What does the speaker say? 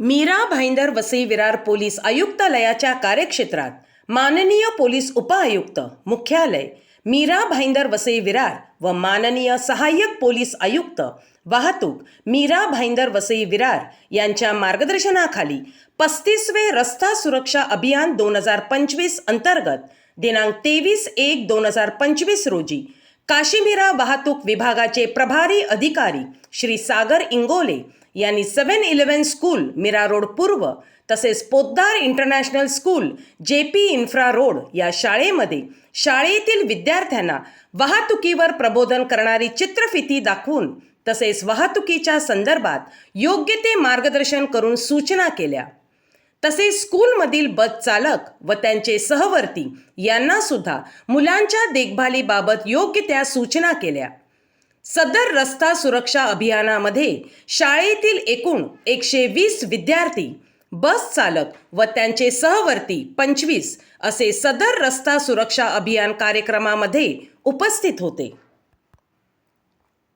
Mira Bhayandar Vasai Virar police आयुक्तालयाच्या कार्यक्षेत्रात माननीय पोलीस उपआयुक्त मुख्यालय मीरा भाईंदर वसई विरार व माननीय सहाय्यक पोलीस आयुक्त वाहतूक मीरा भाईंदर वसई विरार यांच्या मार्गदर्शनाखाली पस्तीसवे रस्ता सुरक्षा अभियान दोन हजार पंचवीस अंतर्गत दिनांक तेवीस एक दोन हजार पंचवीस रोजी काशीमिरा वाहतूक विभागाचे प्रभारी अधिकारी श्री सागर इंगोले यांनी seven eleven school Mira road पूर्व तसेच Poddar international school J P infra road या शाळेमध्ये शाळेतील विद्यार्थ्यांना वाहतुकीवर प्रबोधन करणारी चित्रफिती दाखवून तसेच वाहतुकीच्या संदर्भात योग्य ते मार्गदर्शन करून सूचना केल्या. तसेच स्कूलमधील बस चालक व त्यांचे सहवर्ती यांना सुद्धा मुलांच्या देखभालीबाबत योग्य त्या सूचना केल्या. सदर रस्ता सुरक्षा अभियानामध्ये शाळेतील एकूण एकशे वीस विद्यार्थी बस चालक व त्यांचे सहवर्ती पंचवीस असे सदर रस्ता सुरक्षा अभियान कार्यक्रमामध्ये उपस्थित होते.